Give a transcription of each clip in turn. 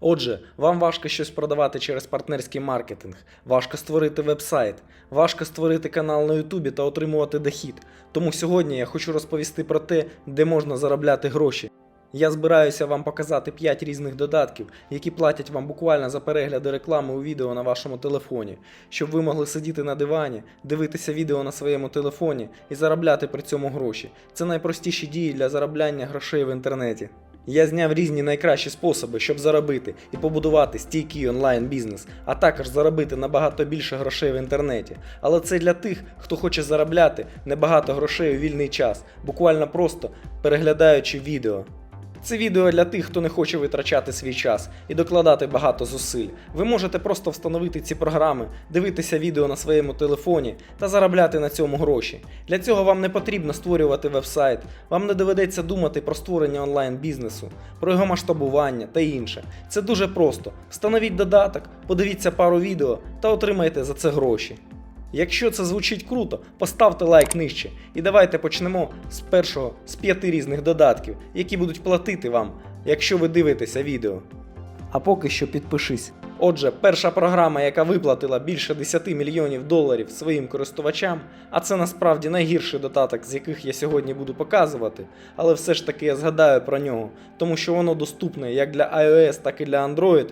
Отже, вам важко щось продавати через партнерський маркетинг, важко створити веб-сайт, важко створити канал на Ютубі та отримувати дохід. Тому сьогодні я хочу розповісти про те, де можна заробляти гроші. Я збираюся вам показати 5 різних додатків, які платять вам буквально за перегляди реклами у відео на вашому телефоні, щоб ви могли сидіти на дивані, дивитися відео на своєму телефоні і заробляти при цьому гроші. Це найпростіші дії для заробляння грошей в інтернеті. Я зняв різні найкращі способи, щоб заробити і побудувати стійкий онлайн бізнес, а також заробити набагато більше грошей в інтернеті. Але це для тих, хто хоче заробляти небагато грошей у вільний час, буквально просто переглядаючи відео. Це відео для тих, хто не хоче витрачати свій час і докладати багато зусиль. Ви можете просто встановити ці програми, дивитися відео на своєму телефоні та заробляти на цьому гроші. Для цього вам не потрібно створювати веб-сайт, вам не доведеться думати про створення онлайн-бізнесу, про його масштабування та інше. Це дуже просто. Встановіть додаток, подивіться пару відео та отримайте за це гроші. Якщо це звучить круто, поставте лайк нижче і давайте почнемо з першого з п'яти різних додатків, які будуть платити вам, якщо ви дивитеся відео. А поки що підпишись. Отже, перша програма, яка виплатила більше 10 мільйонів доларів своїм користувачам, а це насправді найгірший додаток, з яких я сьогодні буду показувати, але все ж таки я згадаю про нього, тому що воно доступне як для iOS, так і для Android.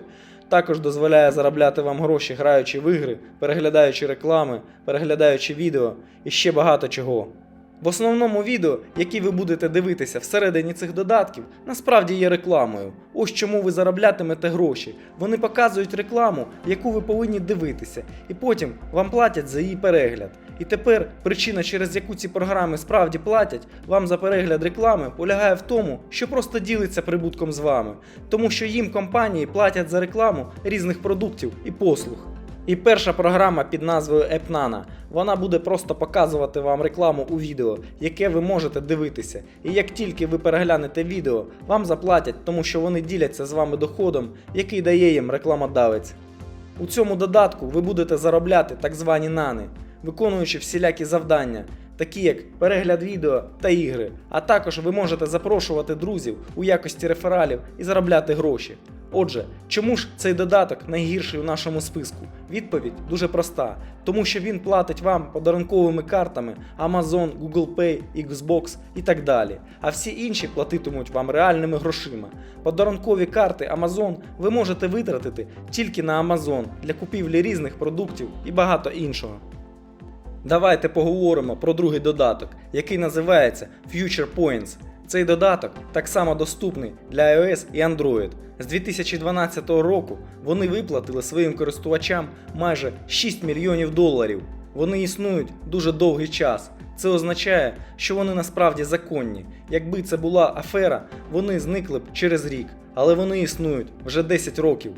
Також дозволяє заробляти вам гроші, граючи в ігри, переглядаючи реклами, переглядаючи відео і ще багато чого. В основному відео, які ви будете дивитися всередині цих додатків, насправді є рекламою. Ось чому ви зароблятимете гроші. Вони показують рекламу, яку ви повинні дивитися, і потім вам платять за її перегляд. І тепер причина, через яку ці програми справді платять вам за перегляд реклами, полягає в тому, що просто ділиться прибутком з вами, тому що їм компанії платять за рекламу різних продуктів і послуг. І перша програма під назвою AppNana. Вона буде просто показувати вам рекламу у відео, яке ви можете дивитися. І як тільки ви переглянете відео, вам заплатять, тому що вони діляться з вами доходом, який дає їм рекламодавець. У цьому додатку ви будете заробляти так звані нани, виконуючи всілякі завдання, такі як перегляд відео та ігри. А також ви можете запрошувати друзів у якості рефералів і заробляти гроші. Отже, чому ж цей додаток найгірший у нашому списку? Відповідь дуже проста, тому що він платить вам подарунковими картами Amazon, Google Pay, Xbox і так далі. А всі інші платитимуть вам реальними грошима. Подарункові карти Amazon ви можете витратити тільки на Amazon для купівлі різних продуктів і багато іншого. Давайте поговоримо про другий додаток, який називається Future Points. Цей додаток так само доступний для iOS і Android. З 2012 року вони виплатили своїм користувачам майже 6 мільйонів доларів. Вони існують дуже довгий час. Це означає, що вони насправді законні. Якби це була афера, вони зникли б через рік, але вони існують вже 10 років.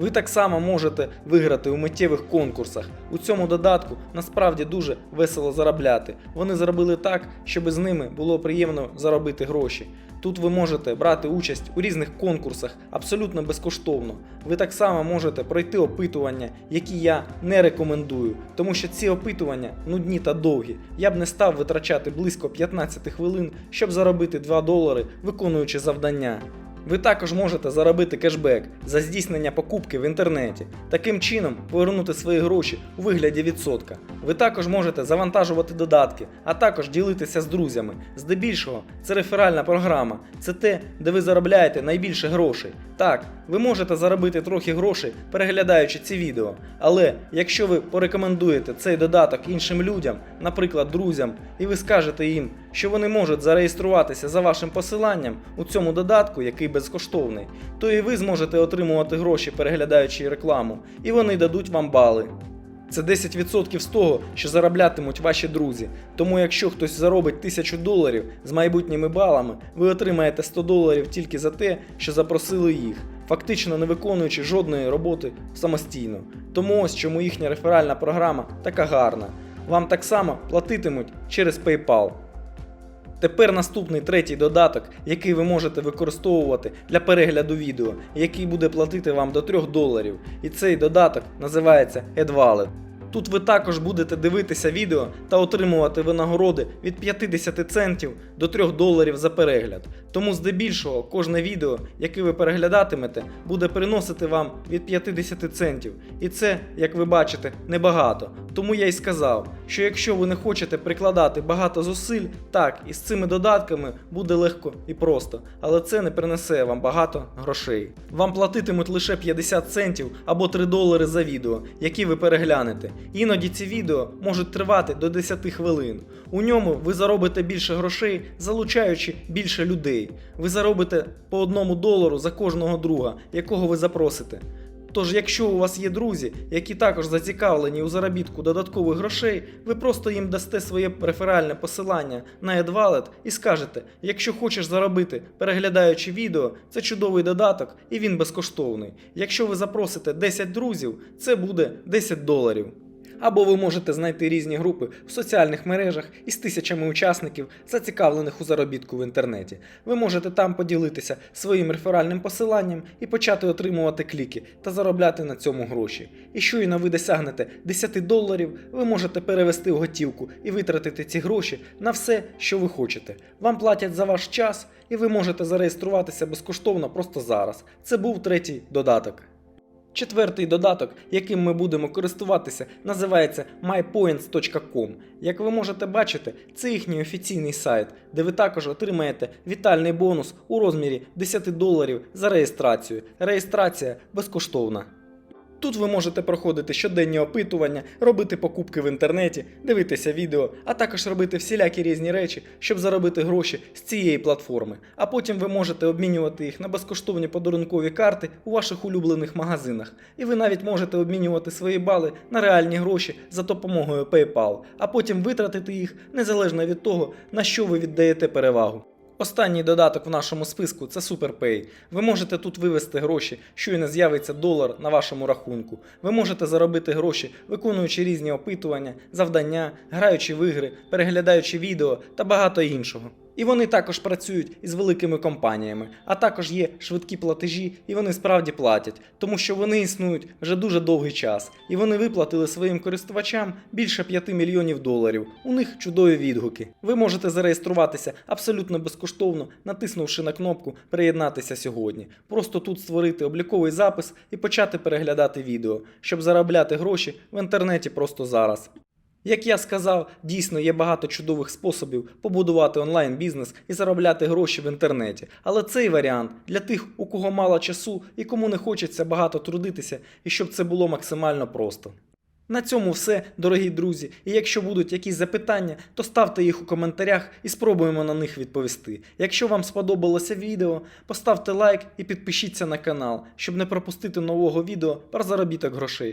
Ви так само можете виграти у миттєвих конкурсах. У цьому додатку насправді дуже весело заробляти. Вони зробили так, щоб з ними було приємно заробити гроші. Тут ви можете брати участь у різних конкурсах абсолютно безкоштовно. Ви так само можете пройти опитування, які я не рекомендую, тому що ці опитування нудні та довгі. Я б не став витрачати близько 15 хвилин, щоб заробити 2 долари, виконуючи завдання. Ви також можете заробити кешбек за здійснення покупки в інтернеті, таким чином повернути свої гроші у вигляді відсотка. Ви також можете завантажувати додатки, а також ділитися з друзями. Здебільшого, це реферальна програма, це те, де ви заробляєте найбільше грошей. Так, ви можете заробити трохи грошей, переглядаючи ці відео. Але якщо ви порекомендуєте цей додаток іншим людям, наприклад, друзям, і ви скажете їм, що вони можуть зареєструватися за вашим посиланням у цьому додатку, який безкоштовний, то і ви зможете отримувати гроші, переглядаючи рекламу, і вони дадуть вам бали. Це 10% з того, що зароблятимуть ваші друзі. Тому якщо хтось заробить 1000 доларів з майбутніми балами, ви отримаєте 100 доларів тільки за те, що запросили їх, фактично не виконуючи жодної роботи самостійно. Тому ось чому їхня реферальна програма така гарна. Вам так само платитимуть через PayPal. Тепер наступний третій додаток, який ви можете використовувати для перегляду відео, який буде платити вам до 3 доларів. І цей додаток називається AdWallet. Тут ви також будете дивитися відео та отримувати винагороди від 50 центів до 3 доларів за перегляд. Тому здебільшого кожне відео, яке ви переглядатимете, буде приносити вам від 50 центів. І це, як ви бачите, небагато. Тому я й сказав, що якщо ви не хочете прикладати багато зусиль, так, і з цими додатками буде легко і просто, але це не принесе вам багато грошей. Вам платитимуть лише 50 центів або 3 долари за відео, які ви переглянете. Іноді ці відео можуть тривати до 10 хвилин. У ньому ви заробите більше грошей, залучаючи більше людей. Ви заробите по одному долару за кожного друга, якого ви запросите. Тож, якщо у вас є друзі, які також зацікавлені у заробітку додаткових грошей, ви просто їм дасте своє реферальне посилання на AdWallet і скажете, якщо хочеш заробити, переглядаючи відео, це чудовий додаток і він безкоштовний. Якщо ви запросите 10 друзів, це буде 10 доларів. Або ви можете знайти різні групи в соціальних мережах із тисячами учасників, зацікавлених у заробітку в інтернеті. Ви можете там поділитися своїм реферальним посиланням і почати отримувати кліки та заробляти на цьому гроші. І щойно ви досягнете 10 доларів, ви можете перевести в готівку і витратити ці гроші на все, що ви хочете. Вам платять за ваш час, і ви можете зареєструватися безкоштовно просто зараз. Це був третій додаток. Четвертий додаток, яким ми будемо користуватися, називається mypoints.com. Як ви можете бачити, це їхній офіційний сайт, де ви також отримаєте вітальний бонус у розмірі 10 доларів за реєстрацію. Реєстрація безкоштовна. Тут ви можете проходити щоденні опитування, робити покупки в інтернеті, дивитися відео, а також робити всілякі різні речі, щоб заробити гроші з цієї платформи. А потім ви можете обмінювати їх на безкоштовні подарункові карти у ваших улюблених магазинах. І ви навіть можете обмінювати свої бали на реальні гроші за допомогою PayPal, а потім витратити їх незалежно від того, на що ви віддаєте перевагу. Останній додаток в нашому списку це SuperPay. Ви можете тут вивести гроші, щойно з'явиться долар на вашому рахунку. Ви можете заробити гроші, виконуючи різні опитування, завдання, граючи в ігри, переглядаючи відео та багато іншого. І вони також працюють із великими компаніями, а також є швидкі платежі, і вони справді платять, тому що вони існують вже дуже довгий час, і вони виплатили своїм користувачам більше 5 мільйонів доларів. У них чудові відгуки. Ви можете зареєструватися абсолютно безкоштовно, натиснувши на кнопку Приєднатися сьогодні. Просто тут створити обліковий запис і почати переглядати відео, щоб заробляти гроші в інтернеті просто зараз. Як я сказав, дійсно є багато чудових способів побудувати онлайн-бізнес і заробляти гроші в інтернеті. Але цей варіант для тих, у кого мало часу і кому не хочеться багато трудитися, і щоб це було максимально просто. На цьому все, дорогі друзі. І якщо будуть якісь запитання, то ставте їх у коментарях і спробуємо на них відповісти. Якщо вам сподобалося відео, поставте лайк і підпишіться на канал, щоб не пропустити нового відео про заробіток грошей.